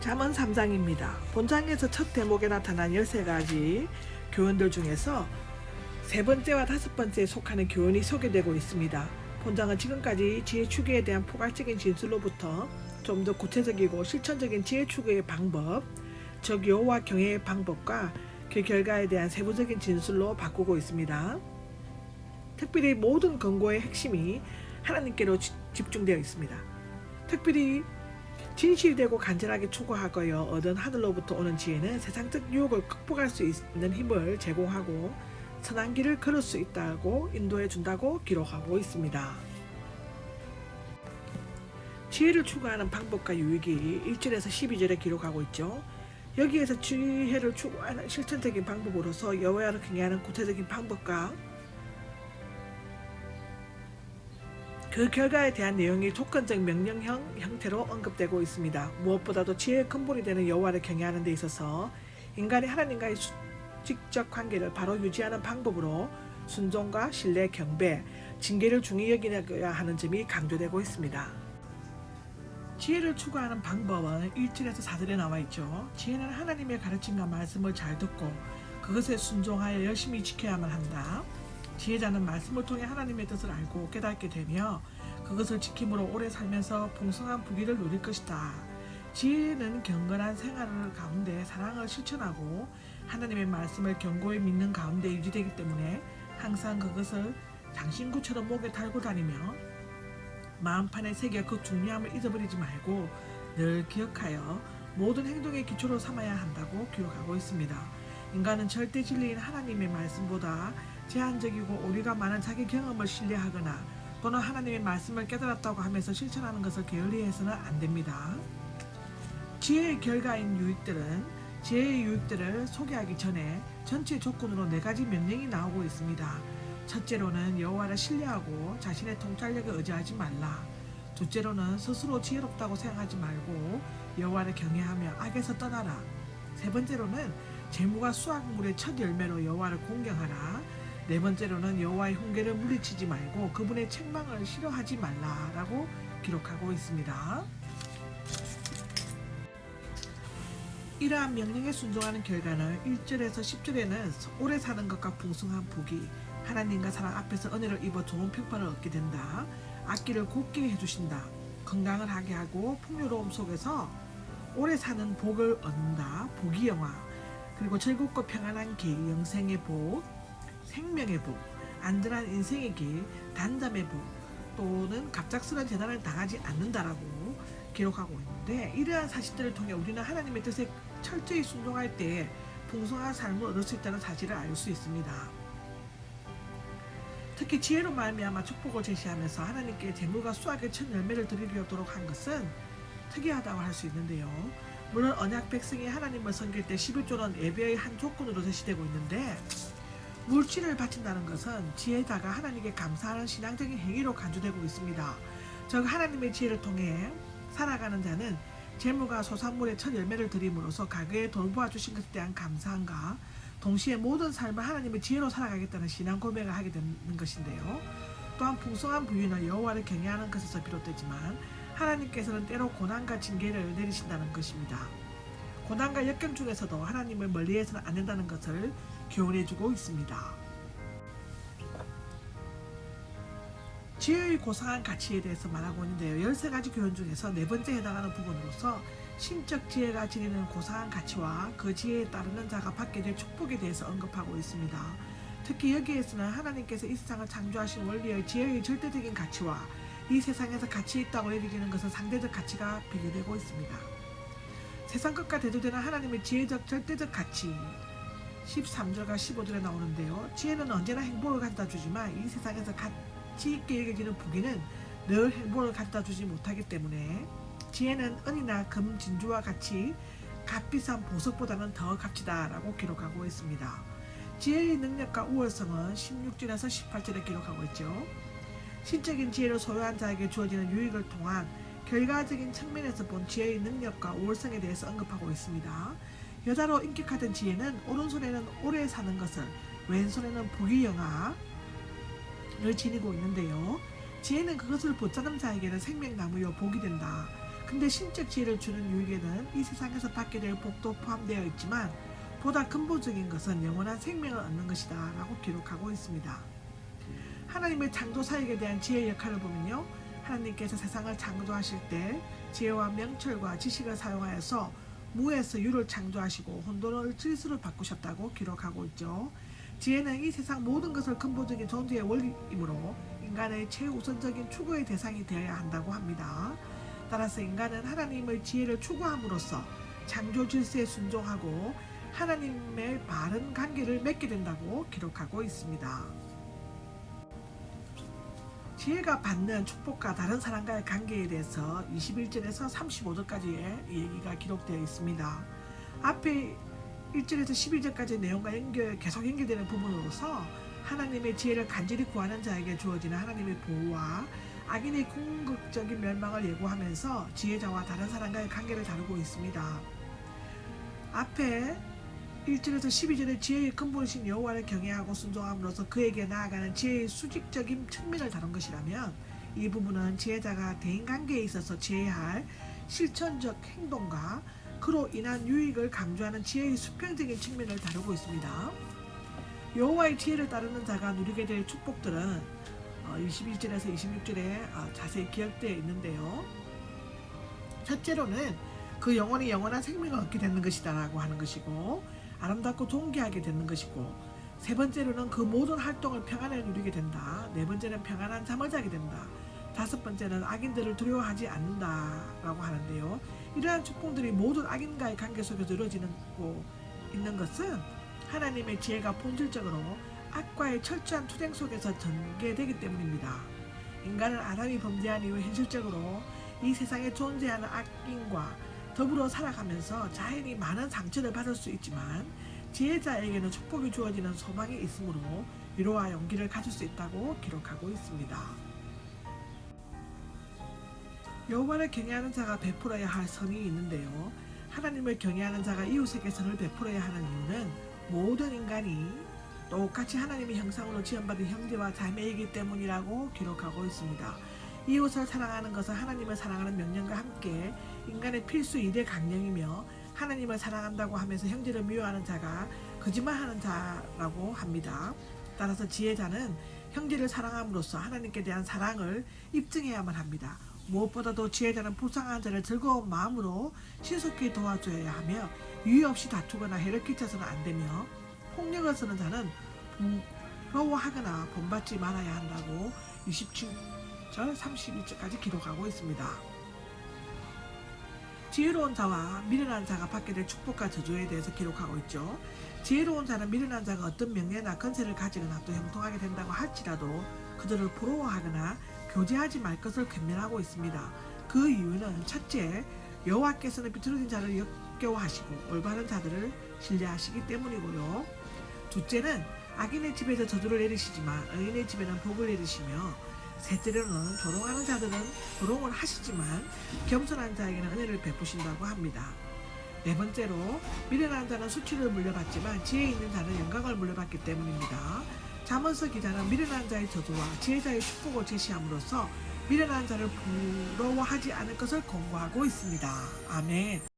잠언 3장입니다. 본장에서 첫 대목에 나타난 13가지 교훈들 중에서 세 번째와 다섯 번째에 속하는 교훈이 소개되고 있습니다. 본장은 지금까지 지혜 추구에 대한 포괄적인 진술로부터 좀 더 구체적이고 실천적인 지혜 추구의 방법, 즉 여호와 경외의 방법과 그 결과에 대한 세부적인 진술로 바꾸고 있습니다. 특별히 모든 권고의 핵심이 하나님께로 지- 집중되어 있습니다. 특별히 진실되고 간절하게 추구하고여 얻은 하늘로부터 오는 지혜는 세상적 유혹을 극복할 수 있는 힘을 제공하고 선한 길을 걸을 수 있다고 인도해 준다고 기록하고 있습니다. 지혜를 추구하는 방법과 유익이 1절에서 12절에 기록하고 있죠. 여기에서 지혜를 추구하는 실천적인 방법으로서 여호와를 경외하는 구체적인 방법과 그 결과에 대한 내용이 조건적 명령형 형태로 언급되고 있습니다. 무엇보다도 지혜의 근본이 되는 여호와를 경외하는 데 있어서 인간이 하나님과의 수직적 관계를 바로 유지하는 방법으로 순종과 신뢰, 경배, 징계를 중히 여겨야 하는 점이 강조되고 있습니다. 지혜를 추구하는 방법은 1절에서 4절에 나와 있죠. 지혜는 하나님의 가르침과 말씀을 잘 듣고 그것에 순종하여 열심히 지켜야만 한다. 지혜자는 말씀을 통해 하나님의 뜻을 알고 깨닫게 되며 그것을 지킴으로 오래 살면서 풍성한 부귀를 누릴 것이다. 지혜는 경건한 생활 가운데 사랑을 실천하고 하나님의 말씀을 견고히 믿는 가운데 유지되기 때문에 항상 그것을 장신구처럼 목에 달고 다니며 마음판에 새겨 그 중요함을 잊어버리지 말고 늘 기억하여 모든 행동의 기초로 삼아야 한다고 기록하고 있습니다. 인간은 절대 진리인 하나님의 말씀보다 제한적이고 오류가 많은 자기 경험을 신뢰하거나 또는 하나님의 말씀을 깨달았다고 하면서 실천하는 것을 게을리해서는 안 됩니다. 지혜의 결과인 유익들은 지혜의 유익들을 소개하기 전에 전체 조건으로 네 가지 명령이 나오고 있습니다. 첫째로는 여호와를 신뢰하고 자신의 통찰력에 의지하지 말라. 둘째로는 스스로 지혜롭다고 생각하지 말고 여호와를 경외하며 악에서 떠나라. 세 번째로는 재무가 수확물의 첫 열매로 여호와를 공경하라. 네 번째로는 여호와의 훈계를 물리치지 말고 그분의 책망을 싫어하지 말라라고 기록하고 있습니다. 이러한 명령에 순종하는 결과는 1절에서 10절에는 오래 사는 것과 풍성한 복이 하나님과 사랑 앞에서 은혜를 입어 좋은 평판을 얻게 된다. 악기를 곱게 해주신다. 건강을 하게 하고 풍요로움 속에서 오래 사는 복을 얻는다. 복이 영화. 그리고 즐겁고 평안한 길, 영생의 복, 생명의 복, 안전한 인생의 길, 단잠의 복, 또는 갑작스러운 재난을 당하지 않는다라고 기록하고 있는데 이러한 사실들을 통해 우리는 하나님의 뜻에 철저히 순종할 때 풍성한 삶을 얻을 수 있다는 사실을 알 수 있습니다. 특히 지혜로 말미암아 축복을 제시하면서 하나님께 재물과 수확의 첫 열매를 드리려도록 한 것은 특이하다고 할 수 있는데요. 물론 언약 백성이 하나님을 섬길 때 11조는 예배의 한 조건으로 제시되고 있는데 물질을 바친다는 것은 지혜자가 하나님께 감사하는 신앙적인 행위로 간주되고 있습니다. 즉 하나님의 지혜를 통해 살아가는 자는 재물과 소산물의 첫 열매를 드림으로써 가게에 돌보아 주신 것에 대한 감사함과 동시에 모든 삶을 하나님의 지혜로 살아가겠다는 신앙 고백을 하게 되는 것인데요. 또한 풍성한 부유는 여호와를 경외하는 것에서 비롯되지만 하나님께서는 때로 고난과 징계를 내리신다는 것입니다. 고난과 역경 중에서도 하나님을 멀리해서는 안 된다는 것을 교훈해주고 있습니다. 지혜의 고상한 가치에 대해서 말하고 있는데요. 13가지 교훈 중에서 네 번째 해당하는 부분으로서 신적 지혜가 지니는 고상한 가치와 그 지혜에 따르는 자가 받게 될 축복에 대해서 언급하고 있습니다. 특히 여기에서는 하나님께서 이 세상을 창조하신 원리의 지혜의 절대적인 가치와 이 세상에서 가치 있다고 여기지는 것은 상대적 가치가 비교되고 있습니다. 세상 것과 대조되는 하나님의 지혜적 절대적 가치 13절과 15절에 나오는데요. 지혜는 언제나 행복을 갖다 주지만 이 세상에서 가치 있게 여겨지는 부귀는 늘 행복을 갖다 주지 못하기 때문에 지혜는 은이나 금, 진주와 같이 값비싼 보석보다는 더 값지다라고 기록하고 있습니다. 지혜의 능력과 우월성은 16절에서 18절에 기록하고 있죠. 신적인 지혜를 소유한 자에게 주어지는 유익을 통한 결과적인 측면에서 본 지혜의 능력과 우월성에 대해서 언급하고 있습니다. 여자로 인격화된 지혜는 오른손에는 오래 사는 것을 왼손에는 부귀영화를 지니고 있는데요. 지혜는 그것을 붙잡는 자에게는 생명나무요 복이 된다. 근데 신적 지혜를 주는 유익에는 이 세상에서 받게 될 복도 포함되어 있지만 보다 근본적인 것은 영원한 생명을 얻는 것이다 라고 기록하고 있습니다. 하나님의 창조 사역에 대한 지혜의 역할을 보면요. 하나님께서 세상을 창조하실 때 지혜와 명철과 지식을 사용하여서 무에서 유를 창조하시고 혼돈을 질서로 바꾸셨다고 기록하고 있죠. 지혜는 이 세상 모든 것을 근본적인 존재의 원리이므로 인간의 최우선적인 추구의 대상이 되어야 한다고 합니다. 따라서 인간은 하나님의 지혜를 추구함으로써 창조 질서에 순종하고 하나님의 바른 관계를 맺게 된다고 기록하고 있습니다. 지혜가 받는 축복과 다른 사람과의 관계에 대해서 21절에서 35절까지의 얘기가 기록되어 있습니다. 앞에 1절에서 11절까지 내용과 연결, 계속 연결되는 부분으로서 하나님의 지혜를 간절히 구하는 자에게 주어지는 하나님의 보호와 악인의 궁극적인 멸망을 예고하면서 지혜자와 다른 사람과의 관계를 다루고 있습니다. 앞에 1절에서 12절에 지혜의 근본이신 여호와를 경외하고 순종함으로써 그에게 나아가는 지혜의 수직적인 측면을 다룬 것이라면 이 부분은 지혜자가 대인관계에 있어서 지혜해야 할 실천적 행동과 그로 인한 유익을 강조하는 지혜의 수평적인 측면을 다루고 있습니다. 여호와의 지혜를 따르는 자가 누리게 될 축복들은 21절에서 26절에 어, 자세히 기억되어 있는데요. 첫째로는 그 영혼이 영원한 생명을 얻게 되는 것이다라고 하는 것이고 아름답고 존귀하게 되는 것이고 세 번째로는 그 모든 활동을 평안에 누리게 된다. 네 번째는 평안한 잠을 자게 된다. 다섯 번째는 악인들을 두려워하지 않는다라고 하는데요. 이러한 축복들이 모든 악인과의 관계 속에서 이루어지고 있는 것은 하나님의 지혜가 본질적으로 악과의 철저한 투쟁 속에서 전개되기 때문입니다. 인간은 아담이 범죄한 이후 현실적으로 이 세상에 존재하는 악인과 더불어 살아가면서 자연히 많은 상처를 받을 수 있지만 지혜자에게는 축복이 주어지는 소망이 있으므로 위로와 용기를 가질 수 있다고 기록하고 있습니다. 여호와를 경외하는 자가 베풀어야 할 선이 있는데요. 하나님을 경외하는 자가 이웃에게 선을 베풀어야 하는 이유는 모든 인간이 똑같이 하나님의 형상으로 지원받은 형제와 자매이기 때문이라고 기록하고 있습니다. 이웃을 사랑하는 것은 하나님을 사랑하는 명령과 함께 인간의 필수 이대 강령이며 하나님을 사랑한다고 하면서 형제를 미워하는 자가 거짓말하는 자라고 합니다. 따라서 지혜자는 형제를 사랑함으로써 하나님께 대한 사랑을 입증해야만 합니다. 무엇보다도 지혜자는 불쌍한 자를 즐거운 마음으로 신속히 도와줘야 하며 유의 없이 다투거나 해를 끼쳐서는 안 되며 폭력을 쓰는 자는 부러워하거나 본받지 말아야 한다고 27 절 32절까지 기록하고 있습니다. 지혜로운 자와 미련한 자가 받게 될 축복과 저주에 대해서 기록하고 있죠. 지혜로운 자는 미련한 자가 어떤 명예나 건세를 가지거나 또 형통하게 된다고 할지라도 그들을 부러워하거나 교제하지 말 것을 권면하고 있습니다. 그 이유는 첫째, 여호와께서는 비틀어진 자를 역겨워하시고 올바른 자들을 신뢰하시기 때문이고요. 둘째는 악인의 집에서 저주를 내리시지만 의인의 집에는 복을 내리시며 셋째로는 조롱하는 자들은 조롱을 하시지만 겸손한 자에게는 은혜를 베푸신다고 합니다. 네 번째로 미련한 자는 수치를 물려받지만 지혜 있는 자는 영광을 물려받기 때문입니다. 자문서 기자는 미련한 자의 저주와 지혜자의 축복을 제시함으로써 미련한 자를 부러워하지 않을 것을 권고하고 있습니다. 아멘.